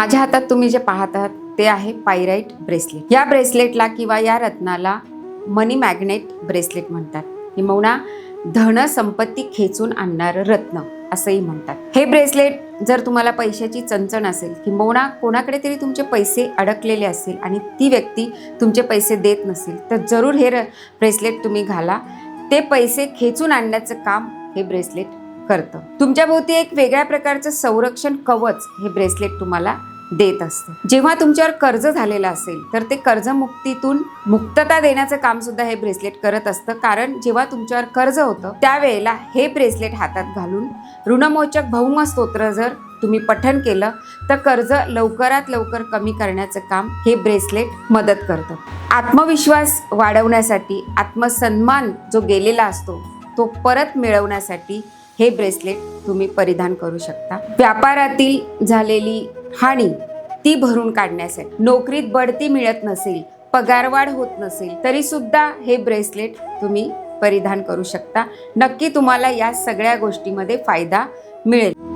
माझ्या हातात तुम्ही जे पाहत आहात ते आहे पायराईट ब्रेसलेट. या ब्रेसलेटला किंवा या रत्नाला मनी मॅग्नेट ब्रेसलेट म्हणतात. किंबहुना धन संपत्ती खेचून आणणारं रत्न असंही म्हणतात. हे ब्रेसलेट जर तुम्हाला पैशाची चणचण असेल किंबहुना कोणाकडे तरी तुमचे पैसे अडकलेले असेल आणि ती व्यक्ती तुमचे पैसे देत नसेल तर जरूर हे र- ब्रेसलेट तुम्ही घाला. ते पैसे खेचून आणण्याचं काम हे ब्रेसलेट करतं. तुमच्या भोवती एक वेगळ्या प्रकारचं संरक्षण कवच हे ब्रेसलेट तुम्हाला देत असतं. जेव्हा तुमच्यावर कर्ज झालेलं असेल तर ते कर्जमुक्तीतून मुक्तता देण्याचं काम सुद्धा हे ब्रेसलेट करत असतं. कारण जेव्हा तुमच्यावर कर्ज होतं त्यावेळेला हे ब्रेसलेट हातात घालून ऋणमोचक भौम स्तोत्र जर तुम्ही पठण केलं तर कर्ज लवकरात लवकर कमी करण्याचं काम हे ब्रेसलेट मदत करतं. आत्मविश्वास वाढवण्यासाठी आत्मसन्मान जो गेलेला असतो तो परत मिळवण्यासाठी हे ब्रेसलेट तुम्ही परिधान करू शकता. व्यापारातील झालेली हानी ती भरून काढण्यासाठी. नोकरीत बढती मिळत नसेल पगारवाढ होत नसेल तरी सुद्धा हे ब्रेसलेट तुम्ही परिधान करू शकता. नक्की तुम्हाला या सगळ्या गोष्टीमध्ये फायदा मिळेल.